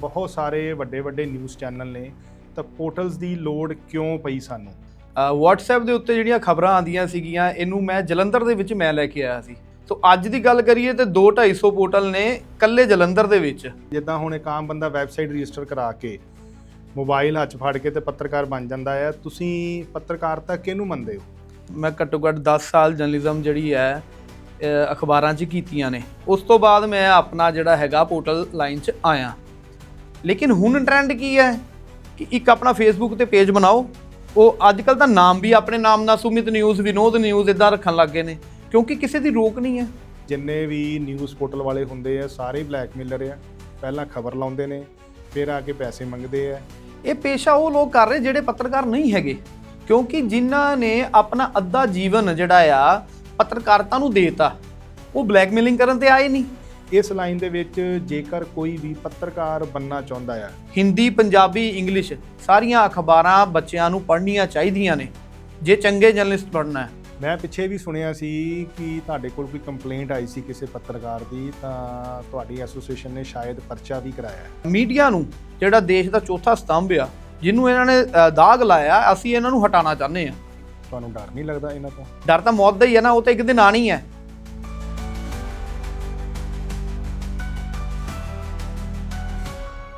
ਬਹੁਤ ਸਾਰੇ ਵੱਡੇ ਵੱਡੇ ਨਿਊਜ਼ ਚੈਨਲ ਨੇ ਤਾਂ ਪੋਰਟਲਸ ਦੀ ਲੋੜ ਕਿਉਂ ਪਈ ਸਾਨੂੰ? WhatsApp ਦੇ ਉੱਤੇ ਜਿਹੜੀਆਂ ਖਬਰਾਂ ਆਉਂਦੀਆਂ ਸੀਗੀਆਂ ਇਹਨੂੰ ਮੈਂ ਜਲੰਧਰ ਦੇ ਵਿੱਚ ਮੈਂ ਲੈ ਕੇ ਆਇਆ ਸੀ। ਸੋ ਅੱਜ ਦੀ ਗੱਲ ਕਰੀਏ ਤੇ 2-250 ਪੋਰਟਲ ਨੇ ਕੱਲੇ ਜਲੰਧਰ ਦੇ ਵਿੱਚ। ਜਿੱਦਾਂ ਹੁਣ ਇੱਕ ਆਮ ਬੰਦਾ ਵੈਬਸਾਈਟ ਰਜਿਸਟਰ ਕਰਾ ਕੇ ਮੋਬਾਈਲ ਹੱਥ ਫੜ ਕੇ ਤੇ ਪੱਤਰਕਾਰ ਬਣ ਜਾਂਦਾ ਹੈ ਤੁਸੀਂ ਪੱਤਰਕਾਰਤਾ ਕਿਹਨੂੰ ਮੰਨਦੇ ਹੋ? ਮੈਂ ਘੱਟੋ ਘੱਟ 10 ਸਾਲ ਜਰਨਲਿਜ਼ਮ ਜਿਹੜੀ ਹੈ ਅਖਬਾਰਾਂ 'ਚ ਕੀਤੀਆਂ ਨੇ। ਉਸ ਤੋਂ ਬਾਅਦ ਮੈਂ ਆਪਣਾ ਜਿਹੜਾ ਹੈਗਾ ਪੋਰਟਲ ਲਾਈਨ 'ਚ ਆਇਆ। ਲੇਕਿਨ ਹੁਣ ਟ੍ਰੈਂਡ ਕੀ ਹੈ? ਕਿ ਇੱਕ ਆਪਣਾ ਫੇਸਬੁੱਕ ਤੇ ਪੇਜ ਬਣਾਓ। ਉਹ ਅੱਜ ਕੱਲ ਤਾਂ ਨਾਮ ਵੀ ਆਪਣੇ ਨਾਮ ਨਾਲ ਸੁਮਿਤ ਨਿਊਜ਼ ਵਿਨੋਦ ਨਿਊਜ਼ ਇਦਾਂ ਰੱਖਣ ਲੱਗੇ ਨੇ। ਕਿਉਂਕਿ ਕਿਸੇ ਦੀ ਰੋਕ ਨਹੀਂ ਹੈ। ਜਿੰਨੇ ਵੀ ਨਿਊਜ਼ ਪੋਰਟਲ ਵਾਲੇ ਹੁੰਦੇ ਆ ਸਾਰੇ ਬਲੈਕਮੇਲਰ ਆ। ਪਹਿਲਾਂ ਖਬਰ ਲਾਉਂਦੇ ਨੇ ਫਿਰ ਆ ਕੇ ਪੈਸੇ ਮੰਗਦੇ ਆ। ਇਹ ਪੇਸ਼ਾ ਉਹ ਲੋਕ ਕਰ ਰਹੇ ਜਿਹੜੇ ਪੱਤਰਕਾਰ ਨਹੀਂ ਹੈਗੇ। ਕਿਉਂਕਿ ਜਿਨ੍ਹਾਂ ਨੇ ਆਪਣਾ ਅੱਧਾ ਜੀਵਨ ਜਿਹੜਾ ਆ ਪੱਤਰਕਾਰਤਾ ਨੂੰ ਦੇਤਾ ਉਹ ਬਲੈਕਮੇਲਿੰਗ ਕਰਨ ਤੇ ਆਏ ਨਹੀਂ। ਇਸ ਲਾਈਨ ਦੇ ਵਿੱਚ ਜੇਕਰ ਕੋਈ ਵੀ ਪੱਤਰਕਾਰ ਬੰਨਾ ਚਾਹੁੰਦਾ ਆ। ਹਿੰਦੀ ਪੰਜਾਬੀ ਇੰਗਲਿਸ਼ ਸਾਰੀਆਂ ਅਖਬਾਰਾਂ ਬੱਚਿਆਂ ਨੂੰ ਪੜ੍ਹਨੀਆਂ ਚਾਹੀਦੀਆਂ ਨੇ। ਜੇ ਚੰਗੇ ਜਰਨਲਿਸਟ ਬਣਨਾ ਹੈ। ਮੈਂ ਪਿੱਛੇ ਵੀ ਸੁਣਿਆ ਸੀ ਕਿ ਤੁਹਾਡੇ ਕੋਲ ਕੋਈ ਕੰਪਲੇਂਟ ਆਈ ਸੀ ਕਿਸੇ ਪੱਤਰਕਾਰ ਦੀ ਤਾਂ ਤੁਹਾਡੀ ਐਸੋਸੀਏਸ਼ਨ ਨੇ ਸ਼ਾਇਦ ਪਰਚਾ ਵੀ ਕਰਾਇਆ ਹੈ। ਮੀਡੀਆ ਨੂੰ ਜਿਹੜਾ ਦੇਸ਼ ਦਾ ਚੌਥਾ ਸਤੰਭ ਆ ਜਿਹਨੂੰ ਇਹਨਾਂ ਨੇ ਅ, ਦਾਗ ਲਾਇਆ ਅਸੀਂ ਇਹਨਾਂ ਨੂੰ ਹਟਾਉਣਾ ਚਾਹੁੰਦੇ ਆ ਤੁਹਾਨੂੰ ਡਰ ਨਹੀਂ ਲੱਗਦਾ ਇਹਨਾਂ ਤੋਂ? ਡਰ ਤਾਂ ਮੌਤ ਦਾ ਹੀ ਹੈ ਨਾ ਉਹ ਤਾਂ ਇੱਕ ਦਿਨ ਆਣੀ ਹੈ।